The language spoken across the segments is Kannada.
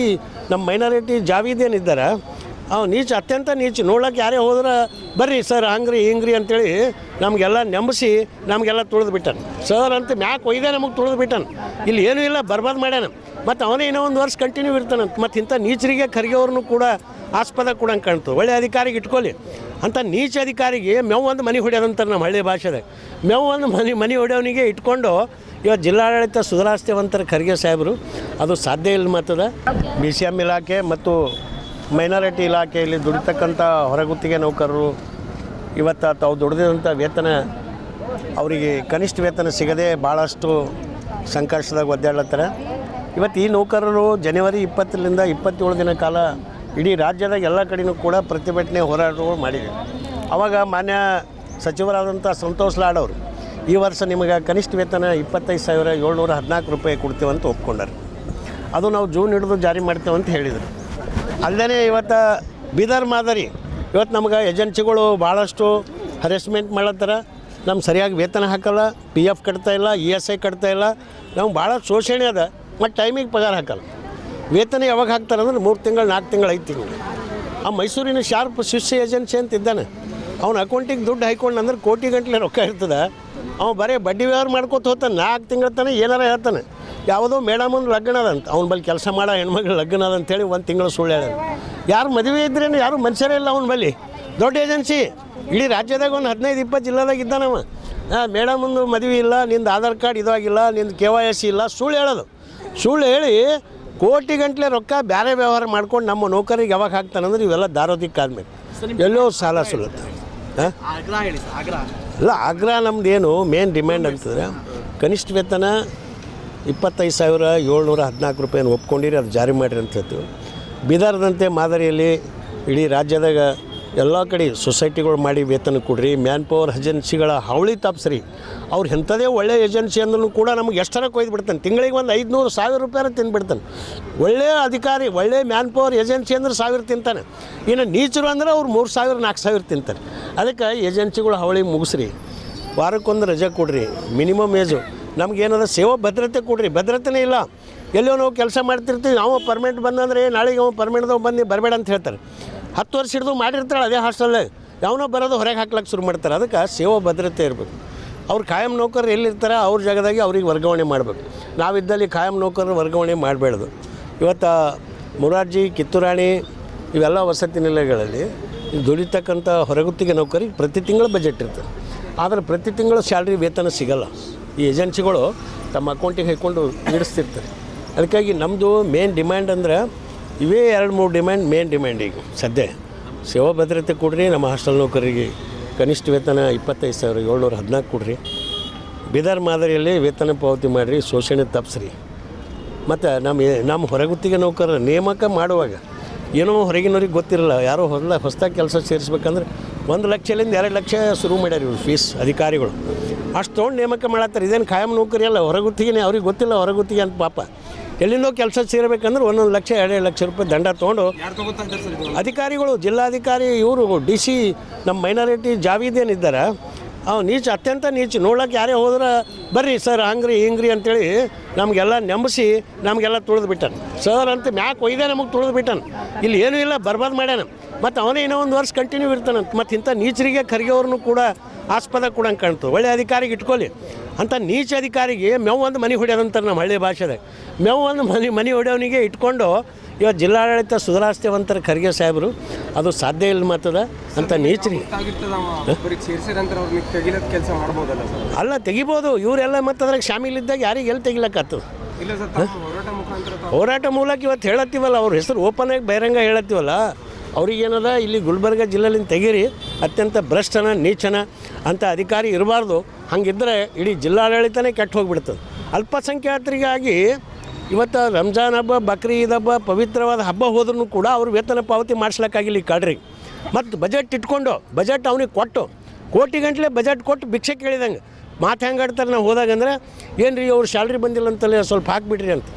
ಈ ನಮ್ಮ ಮೈನಾರಿಟಿ ಜಾವೀದ್ ಏನಿದ್ದಾರೆ ಅವ್ ನೀಚ ಅತ್ಯಂತ ನೀಚ. ನೋಡೋಕೆ ಯಾರೇ ಹೋದ್ರೆ ಬರ್ರಿ, ಸರ್, ಹಂಗ್ರಿ, ಹಿಂಗ್ರಿ ಅಂತೇಳಿ ನಮಗೆಲ್ಲ ನೆಂಬಿಸಿ ನಮಗೆಲ್ಲ ತುಳಿದು ಬಿಟ್ಟಾನ ಸರ್ ಅಂತ ಮ್ಯಾಕ್ ಒಯ್ದೆ ನಮಗೆ ತುಳಿದು ಬಿಟ್ಟಾನ ಇಲ್ಲಿ ಏನೂ ಇಲ್ಲ, ಬರ್ಬಾದ್ ಮಾಡ್ಯಾನ. ಮತ್ತು ಅವನೇ ಇನ್ನೂ ಒಂದು ವರ್ಷ ಕಂಟಿನ್ಯೂ ಇರ್ತಾನಂತ ಮತ್ತು ಇಂಥ ನೀಚರಿಗೆ ಖರ್ಗೆ ಅವ್ರನ್ನೂ ಕೂಡ ಆಸ್ಪದ ಕೂಡ ಕಾಣ್ತು. ಒಳ್ಳೆ ಅಧಿಕಾರಿಗೆ ಇಟ್ಕೊಳ್ಳಿ ಅಂಥ ನೀಚ ಅಧಿಕಾರಿಗೆ ಮೆವ್ ಒಂದು ಮನೆ ಹೊಡ್ಯೋದಂತಾರೆ ನಮ್ಮ ಹಳ್ಳಿ ಭಾಷೆದಾಗ ಮೆವ್ ಒಂದು ಮನೆ ಮನೆ ಹೊಡೆಯವನಿಗೆ ಇಟ್ಕೊಂಡು ಇವತ್ತು ಜಿಲ್ಲಾಡಳಿತ ಸುಧಾರಿಸ್ತೇವಂತಾರೆ ಖರ್ಗೆ ಸಾಹೇಬರು. ಅದು ಸಾಧ್ಯ ಇಲ್ಲ ಮತ್ತದ ಬಿ ಸಿ ಎಂ ಇಲಾಖೆ ಮತ್ತು ಮೈನಾರಿಟಿ ಇಲಾಖೆಯಲ್ಲಿ ದುಡಿತಕ್ಕಂಥ ಹೊರಗುತ್ತಿಗೆ ನೌಕರರು, ಇವತ್ತು ತಾವು ದುಡಿದಂಥ ವೇತನ ಅವರಿಗೆ ಕನಿಷ್ಠ ವೇತನ ಸಿಗದೆ ಭಾಳಷ್ಟು ಸಂಕಷ್ಟದಾಗ ಒದ್ದಾಡ್ಲತ್ತಾರೆ. ಇವತ್ತು ಈ ನೌಕರರು ಜನವರಿ ಇಪ್ಪತ್ತರಿಂದ ಇಪ್ಪತ್ತೇಳು ದಿನ ಕಾಲ ಇಡೀ ರಾಜ್ಯದಾಗ ಎಲ್ಲ ಕಡೆನೂ ಕೂಡ ಪ್ರತಿಭಟನೆ ಹೋರಾಟಗಳು ಮಾಡಿದೆ. ಅವಾಗ ಮಾನ್ಯ ಸಚಿವರಾದಂಥ ಸಂತೋಷ್ ಲಾಡ್ ಅವರು ಈ ವರ್ಷ ನಿಮಗೆ ಕನಿಷ್ಠ ವೇತನ ಇಪ್ಪತ್ತೈದು ಸಾವಿರ ಏಳ್ನೂರ ಹದಿನಾಲ್ಕು ರೂಪಾಯಿ ಕೊಡ್ತೇವಂತ ಒಪ್ಕೊಂಡಾರೆ. ಅದು ನಾವು ಜೂನ್ ಹಿಡಿದು ಜಾರಿ ಮಾಡ್ತೇವಂತ ಹೇಳಿದರು. ಅಲ್ಲದೆ ಇವತ್ತು ಬೀದರ್ ಮಾದರಿ, ಇವತ್ತು ನಮ್ಗೆ ಏಜೆನ್ಸಿಗಳು ಭಾಳಷ್ಟು ಹರೆಸ್ಮೆಂಟ್ ಮಾಡತ್ತಾರ ನಮ್ಮ ಸರಿಯಾಗಿ ವೇತನ ಹಾಕಲ್ಲ, ಪಿ ಎಫ್ ಕಟ್ತಾ ಇಲ್ಲ, ಇ ಎಸ್ ಐ ಕಟ್ತಾ ಇಲ್ಲ. ನಮ್ಗೆ ಭಾಳ ಶೋಷಣೆ ಅದ, ಮತ್ತು ಟೈಮಿಗೆ ಪಗಾರ ಹಾಕಲ್ಲ. ವೇತನ ಯಾವಾಗ ಹಾಕ್ತಾರೆ ಅಂದ್ರೆ ಮೂರು ತಿಂಗಳು, ನಾಲ್ಕು ತಿಂಗಳು ಐದು ತಿಂಗಳು. ಆ ಮೈಸೂರಿನ ಶಾರ್ಪ್ ಶಿಷ್ಯ ಏಜೆನ್ಸಿ ಅಂತ ಇದ್ದಾನೆ. ಅವ್ನ ಅಕೌಂಟಿಗೆ ದುಡ್ಡು ಹಾಕೊಂಡು ಅಂದ್ರೆ ಕೋಟಿ ಗಂಟಲೆ ರೊಕ್ಕ ಇರ್ತದೆ. ಅವ ಬರೀ ಬಡ್ಡಿ ವ್ಯವಹಾರ ಮಾಡ್ಕೊತ ಹೋಗ್ತಾನೆ. ನಾಲ್ಕು ತಿಂಗಳ ತಾನೆ ಏನಾರ ಹೇಳ್ತಾನೆ. ಯಾವುದೋ ಮೇಡಮನ್ ಲಗ್ನ ಅದಂತ ಅವ್ನ ಬಳಿ ಕೆಲಸ ಮಾಡೋ, ಹೆಣ್ಮಗಳು ಲಗ್ನ ಅದ ಅಂತೇಳಿ ಒಂದು ತಿಂಗಳು ಸುಳ್ಳು ಹೇಳ ಯಾರು ಮದುವೆ ಇದ್ರೇನು ಯಾರು ಮನುಷ್ಯರೇ ಇಲ್ಲ ಅವ್ನ ಬಳಿ. ದೊಡ್ಡ ಏಜೆನ್ಸಿ. ಇಡೀ ರಾಜ್ಯದಾಗ ಒಂದು ಹದಿನೈದು, ಇಪ್ಪತ್ತು ಜಿಲ್ಲೆದಾಗ ಇದ್ದಾನವ ಮೇಡಮಂದು ಮದುವೆ ಇಲ್ಲ, ನಿಂದು ಆಧಾರ್ ಕಾರ್ಡ್ ಇದಾಗಿಲ್ಲ ನಿಂದು ಕೆ ವೈ ಎಸ್ ಇಲ್ಲ. ಸುಳ್ಳು ಹೇಳೋದು. ಸುಳ್ಳು ಹೇಳಿ ಕೋಟಿ ಗಂಟ್ಲೆ ರೊಕ್ಕ ಬೇರೆ ವ್ಯವಹಾರ ಮಾಡ್ಕೊಂಡು ನಮ್ಮ ನೌಕರಿಗೆ ಯಾವಾಗ ಹಾಕ್ತಾನಂದ್ರೆ ಇವೆಲ್ಲ ದಾರೋದಿಕ್ ಆದ್ಮೇಲೆ ಎಲ್ಲೋ ಸಾಲ ಸುಲತ್ತೆ. ಇಲ್ಲ ಆಗ್ರಹ ನಮ್ದು ಏನು ಮೇನ್ ಡಿಮ್ಯಾಂಡ್ ಅಂತಂದ್ರೆ ಕನಿಷ್ಠ ವೇತನ ಇಪ್ಪತ್ತೈದು ಸಾವಿರ ಏಳ್ನೂರ ಹದಿನಾಲ್ಕು ರೂಪಾಯಿನ ಒಪ್ಕೊಂಡಿರಿ ಅದು ಜಾರಿ ಮಾಡಿರಿ ಅಂತ ಹೇಳ್ತೀವಿ. ಬೀದರ್ದಂತೆ ಮಾದರಿಯಲ್ಲಿ ಇಡೀ ರಾಜ್ಯದಾಗ ಎಲ್ಲ ಕಡೆ ಸೊಸೈಟಿಗಳು ಮಾಡಿ ವೇತನ ಕೊಡ್ರಿ ಮ್ಯಾನ್ ಪವರ್ ಏಜೆನ್ಸಿಗಳ ಹಾವಳಿ ತಪ್ಸ್ರಿ. ಅವ್ರು ಎಂಥದೇ ಒಳ್ಳೆ ಏಜೆನ್ಸಿ ಅಂದ್ರೂ ಕೂಡ ನಮ್ಗೆ ಎಷ್ಟರ ಕೊಯ್ದು ಬಿಡ್ತಾನೆ. ತಿಂಗಳಿಗೆ ಒಂದು ಐದುನೂರು, ಸಾವಿರ ರೂಪಾಯಿ ತಿನ್ಬಿಡ್ತಾನೆ ಒಳ್ಳೆಯ ಅಧಿಕಾರಿ, ಒಳ್ಳೆ ಮ್ಯಾನ್ ಪವರ್ ಏಜೆನ್ಸಿ ಅಂದ್ರೆ ಸಾವಿರ ತಿಂತಾನೆ. ಇನ್ನು ನೀಚರು ಅಂದ್ರೆ ಅವ್ರು ಮೂರು ಸಾವಿರ ನಾಲ್ಕು ಸಾವಿರ ತಿಂತಾರೆ. ಅದಕ್ಕೆ ಏಜೆನ್ಸಿಗಳು ಹಾವಳಿ ಮುಗಿಸ್ರಿ. ವಾರಕ್ಕೊಂದು ರಜೆ ಕೊಡ್ರಿ. ಮಿನಿಮಮ್ ಏಜು ನಮಗೇನದ ಸೇವಾ ಭದ್ರತೆ ಕೊಡ್ರಿ. ಭದ್ರತೆನೇ ಇಲ್ಲ. ಎಲ್ಲೋ ನಾವು ಕೆಲಸ ಮಾಡ್ತಿರ್ತೀವಿ, ನಾವು ಪರ್ಮನೆಂಟ್ ಬಂದಂದ್ರೆ ನಾಳೆಗೆ ಅವ ಪರ್ಮನೆಂಟ್ದವ್ ಬಂದು ಬರಬೇಡ ಅಂತ ಹೇಳ್ತಾರೆ. ಹತ್ತು ವರ್ಷ ಹಿಡಿದು ಮಾಡಿರ್ತಾಳೆ ಅದೇ ಹಾಸ್ಟೆಲ್ ಯಾವನೋ ಬರೋದು ಹೊರಗೆ ಹಾಕ್ಲಕ್ಕೆ ಶುರು ಮಾಡ್ತಾರೆ. ಅದಕ್ಕೆ ಸೇವಾ ಭದ್ರತೆ ಇರಬೇಕು. ಅವ್ರು ಕಾಯಂ ನೌಕರರು ಎಲ್ಲಿರ್ತಾರೆ ಅವ್ರ ಜಾಗದಾಗೆ ಅವ್ರಿಗೆ ವರ್ಗಾವಣೆ ಮಾಡಬೇಕು. ನಾವಿದ್ದಲ್ಲಿ ಕಾಯಂ ನೌಕರರು ವರ್ಗಾವಣೆ ಮಾಡಬೇಡ್ದು. ಇವತ್ತು ಮುರಾರ್ಜಿ, ಕಿತ್ತೂರಾಣಿ ಇವೆಲ್ಲ ವಸತಿ ನಿಲಯಗಳಲ್ಲಿ ದುಡಿತಕ್ಕಂಥ ಹೊರಗುತ್ತಿಗೆ ನೌಕರಿಗೆ ಪ್ರತಿ ತಿಂಗಳು ಬಜೆಟ್ ಇರ್ತದೆ. ಆದರೆ ಪ್ರತಿ ತಿಂಗಳು ಸ್ಯಾಲ್ರಿ ವೇತನ ಸಿಗಲ್ಲ. ಈ ಏಜೆನ್ಸಿಗಳು ತಮ್ಮ ಅಕೌಂಟಿಗೆ ಹಾಕ್ಕೊಂಡು ನಡೆಸ್ತಿರ್ತಾರೆ. ಅದಕ್ಕಾಗಿ ನಮ್ಮದು ಮೇನ್ ಡಿಮ್ಯಾಂಡ್ ಅಂದ್ರೆ ಇವೇ ಎರಡು ಮೂರು ಡಿಮ್ಯಾಂಡ್, ಮೇನ್ ಡಿಮ್ಯಾಂಡ್ ಈಗ ಸದ್ಯ. ಸೇವಾ ಭದ್ರತೆ ಕೊಡ್ರಿ, ನಮ್ಮ ಹಾಸ್ಟೆಲ್ ನೌಕರರಿಗೆ ಕನಿಷ್ಠ ವೇತನ ಇಪ್ಪತ್ತೈದು ಸಾವಿರ, ಏಳ್ನೂರ ಹದಿನಾಲ್ಕು ಕೊಡ್ರಿ. ಬೀದರ್ ಮಾದರಿಯಲ್ಲಿ ವೇತನ ಪಾವತಿ ಮಾಡಿರಿ, ಶೋಷಣೆ ತಪ್ಪಿಸ್ರಿ ಮತ್ತು ನಮ್ಮ ನಮ್ಮ ಹೊರಗುತ್ತಿಗೆ ನೌಕರರ ನೇಮಕ ಮಾಡುವಾಗ ಏನೋ ಹೊರಗಿನವ್ರಿಗೆ ಗೊತ್ತಿರಲ್ಲ, ಯಾರೋ ಹೊಲ ಹೊಸದಾಗಿ ಕೆಲಸ ಸೇರಿಸ್ಬೇಕಂದ್ರೆ ಒಂದು ಲಕ್ಷದಿಂದ ಎರಡು ಲಕ್ಷ ಶುರು ಮಾಡ್ಯಾರ ಇವ್ರು ಫೀಸ್ ಅಧಿಕಾರಿಗಳು. ಅಷ್ಟು ತೊಗೊಂಡು ನೇಮಕ ಮಾಡತ್ತಾರೆ, ಇದೇನು ಖಾಯಂ ನೌಕರಿ ಅಲ್ಲ, ಹೊರಗುತ್ತಿಗೆನೇ ಅವ್ರಿಗೆ ಗೊತ್ತಿಲ್ಲ, ಹೊರಗುತ್ತಿಗೆ ಅಂತ ಪಾಪ. ಎಲ್ಲಿಂದೋ ಕೆಲಸ ಸೇರಬೇಕಂದ್ರೆ ಒಂದೊಂದು ಲಕ್ಷ ಎರಡು ಲಕ್ಷ ರೂಪಾಯಿ ದಂಡ ತೊಗೊಂಡು ಅಧಿಕಾರಿಗಳು ಜಿಲ್ಲಾಧಿಕಾರಿ ಇವರು ಡಿ ಸಿ ನಮ್ಮ ಮೈನಾರಿಟಿ ಜಾವೀದ್ ಏನಿದ್ದಾರೆ ಅವ್ ನೀಚ ಅತ್ಯಂತ ನೀಚ ನೋಡೋಕೆ ಯಾರೇ ಹೋದ್ರೆ ಬರ್ರಿ ಸರ್ ಹಂಗ್ರಿ ಹಿಂಗ್ರಿ ಅಂತೇಳಿ ನಮಗೆಲ್ಲ ನೆಂಬಸಿ ನಮಗೆಲ್ಲ ತುಳಿದು ಬಿಟ್ಟಾನ. ಸರ್ ಅಂತ ಮ್ಯಾಕ್ ಒಯ್ದೆ ನಮಗೆ ತುಳಿದು ಬಿಟ್ಟಾನ. ಇಲ್ಲಿ ಏನೂ ಇಲ್ಲ ಬರ್ಬಾದ್ ಮಾಡ್ಯಾನ. ಮತ್ತು ಅವನೇ ಇನ್ನೂ ಒಂದು ವರ್ಷ ಕಂಟಿನ್ಯೂ ಇರ್ತಾನಂತ. ಮತ್ತು ಇಂಥ ನೀಚರಿಗೆ ಖರ್ಗೆ ಅವ್ರನ್ನೂ ಕೂಡ ಆಸ್ಪದ ಕೂಡ ಕಾಣ್ತು. ಒಳ್ಳೆ ಅಧಿಕಾರಿಗೆ ಇಟ್ಕೊಳ್ಳಿ ಅಂಥ ನೀಚ ಅಧಿಕಾರಿಗೆ ಮೇವು ಒಂದು ಮನೆ ಹೊಡ್ಯೋದಂತಾರೆ ನಮ್ಮ ಹಳ್ಳಿ ಭಾಷೆದಾಗ ಮೇವು ಒಂದು ಮನೆ ಮನೆ ಹೊಡೆಯೋನಿಗೆ ಇಟ್ಕೊಂಡು ಇವತ್ತು ಜಿಲ್ಲಾಡಳಿತ ಸುಧಾರಿಸ್ತೇವಂತಾರೆ ಖರ್ಗೆ ಸಾಹೇಬರು ಅದು ಸಾಧ್ಯ ಇಲ್ಲ ಮತ್ತದ ಅಂತ ನೀಚರಿ ಗೊತ್ತಾಗಿರ್ತದ ಒಬ್ಬರಿಗೆ ಸೇರಿಸಿದ ನಂತರ ಅವ್ರನ್ನ ತೆಗಿಲಕ್ಕೆ ಕೆಲಸ ಮಾಡ್ಬೋದಲ್ಲ ಸರ್? ಅಲ್ಲ ತೆಗಿಬೋದು. ಇವರೆಲ್ಲ ಮತ್ತೆ ಅದ್ರಾಗ ಶಾಮೀಲಿದ್ದಾಗ ಯಾರಿಗೆ ಎಲ್ಲಿ ತೆಗಿಲಕ್ಕಾಗ್ತದೆ? ಹೋರಾಟ ಮೂಲಕ ಇವತ್ತು ಹೇಳತ್ತೀವಲ್ಲ ಅವ್ರ ಹೆಸರು ಓಪನ್ ಆಗಿ ಬಹಿರಂಗ ಹೇಳತ್ತೀವಲ್ಲ ಅವ್ರಿಗೇನದ ಇಲ್ಲಿ ಗುಲ್ಬರ್ಗ ಜಿಲ್ಲೆಲಿಂದ ತೆಗೀರಿ ಅತ್ಯಂತ ಭ್ರಷ್ಟನ ನೀಚನ ಅಂತ ಅಧಿಕಾರಿ ಇರಬಾರ್ದು. ಹಂಗಿದ್ರೆ ಇಡೀ ಜಿಲ್ಲಾಡಳಿತನೇ ಕೆಟ್ಟು ಹೋಗ್ಬಿಡ್ತದೆ. ಅಲ್ಪಸಂಖ್ಯಾತರಿಗಾಗಿ ಇವತ್ತು ರಂಜಾನ್ ಹಬ್ಬ, ಬಕ್ರೀದ್ ಹಬ್ಬ, ಪವಿತ್ರವಾದ ಹಬ್ಬ ಹೋದ್ರೂ ಕೂಡ ಅವ್ರು ವೇತನ ಪಾವತಿ ಮಾಡಿಸ್ಲಿಕ್ಕಾಗಿಲ್ಲ ಈ ಕಾಡ್ರಿ. ಮತ್ತು ಬಜೆಟ್ ಇಟ್ಕೊಂಡು ಬಜೆಟ್ ಅವನಿಗೆ ಕೊಟ್ಟು, ಕೋಟಿ ಗಂಟಲೆ ಬಜೆಟ್ ಕೊಟ್ಟು ಭಿಕ್ಷೆ ಕೇಳಿದಂಗೆ ಮಾತು ಹೆಂಗೆ ಆಡ್ತಾರೆ ನಾವು ಹೋದಾಗಂದ್ರೆ ಏನು ರೀ ಅವ್ರು ಸ್ಯಾಲ್ರಿ ಬಂದಿಲ್ಲ ಅಂತಲೇ ಸ್ವಲ್ಪ ಹಾಕ್ಬಿಡ್ರಿ ಅಂತ.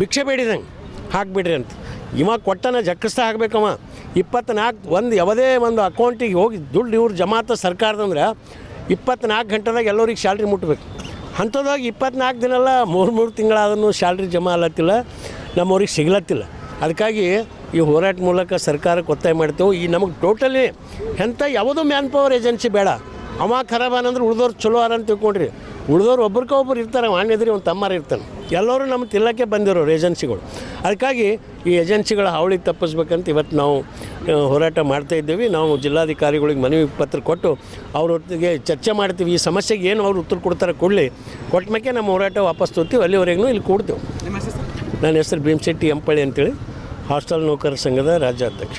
ಭಿಕ್ಷೆ ಬೇಡಿದಂಗೆ ಹಾಕ್ಬಿಡ್ರಿ ಅಂತ. ಇವ ಕೊಟ್ಟನ ಜಕ್ಕಿಸ್ತಾ ಹಾಕ್ಬೇಕವ ಇಪ್ಪತ್ನಾಲ್ಕು ಒಂದು ಯಾವುದೇ ಒಂದು ಅಕೌಂಟಿಗೆ ಹೋಗಿ ದುಡ್ಡು ಇವ್ರು ಜಮಾತ ಸರ್ಕಾರದಂದ್ರೆ ಇಪ್ಪತ್ನಾಲ್ಕು ಗಂಟೆದಾಗ ಎಲ್ಲರಿಗೆ ಸ್ಯಾಲ್ರಿ ಮುಟ್ಬೇಕು. ಅಂಥದಾಗ ಇಪ್ಪತ್ನಾಲ್ಕು ದಿನ ಎಲ್ಲ ಮೂರು ಮೂರು ತಿಂಗಳಾದ್ರೂ ಸ್ಯಾಲ್ರಿ ಜಮಾ ಅಲ್ಲತ್ತಿಲ್ಲ ನಮ್ಮವ್ರಿಗೆ ಸಿಗ್ಲತ್ತಿಲ್ಲ. ಅದಕ್ಕಾಗಿ ಈ ಹೋರಾಟ ಮೂಲಕ ಸರ್ಕಾರಕ್ಕೆ ಒತ್ತಾಯ ಮಾಡ್ತೇವೆ. ಈ ನಮಗೆ ಟೋಟಲಿ ಎಂಥ ಯಾವುದೋ ಮ್ಯಾನ್ ಪವರ್ ಏಜೆನ್ಸಿ ಬೇಡ. ಅವ ಖರಾಬ್ ಅಂದ್ರೆ ಉಳಿದವ್ರು ಚಲೋ ಅರ ಅಂತ ತಿಳ್ಕೊಂಡ್ರಿ. ಉಳ್ದೋರು ಒಬ್ರಿಗೆ ಒಬ್ರು ಇರ್ತಾರೆ ಎದುರಿ ಒಂದು ತಮ್ಮಾರ ಇರ್ತಾನೆ ಎಲ್ಲರೂ ನಮ್ಮ ತಿಲ್ಲಕ್ಕೆ ಬಂದಿರೋರು ಏಜೆನ್ಸಿಗಳು. ಅದಕ್ಕಾಗಿ ಈ ಏಜೆನ್ಸಿಗಳ ಹಾವಳಿ ತಪ್ಪಿಸ್ಬೇಕಂತ ಇವತ್ತು ನಾವು ಹೋರಾಟ ಮಾಡ್ತಾ ಇದ್ದೀವಿ. ನಾವು ಜಿಲ್ಲಾಧಿಕಾರಿಗಳಿಗೆ ಮನವಿ ಪತ್ರ ಕೊಟ್ಟು ಅವ್ರೊತ್ತಿಗೆ ಚರ್ಚೆ ಮಾಡ್ತೀವಿ. ಈ ಸಮಸ್ಯೆಗೆ ಏನು ಅವ್ರು ಉತ್ತರ ಕೊಡ್ತಾರೆ ಕೊಡಲಿ. ಕೊಟ್ಟ ಮೇಲೆ ನಮ್ಮ ಹೋರಾಟ ವಾಪಸ್ ತೊಗೊತೀವಿ. ಅಲ್ಲಿವರೆಗೂ ಇಲ್ಲಿ ಕೂಡ್ತೇವೆ. ನನ್ನ ಹೆಸರು ಭೀಮಶೆಟ್ಟಿ ಎಂಪಳ್ಳಿ ಅಂತೇಳಿ. ಹಾಸ್ಟೆಲ್ ನೌಕರರ ಸಂಘದ ರಾಜ್ಯಾಧ್ಯಕ್ಷ.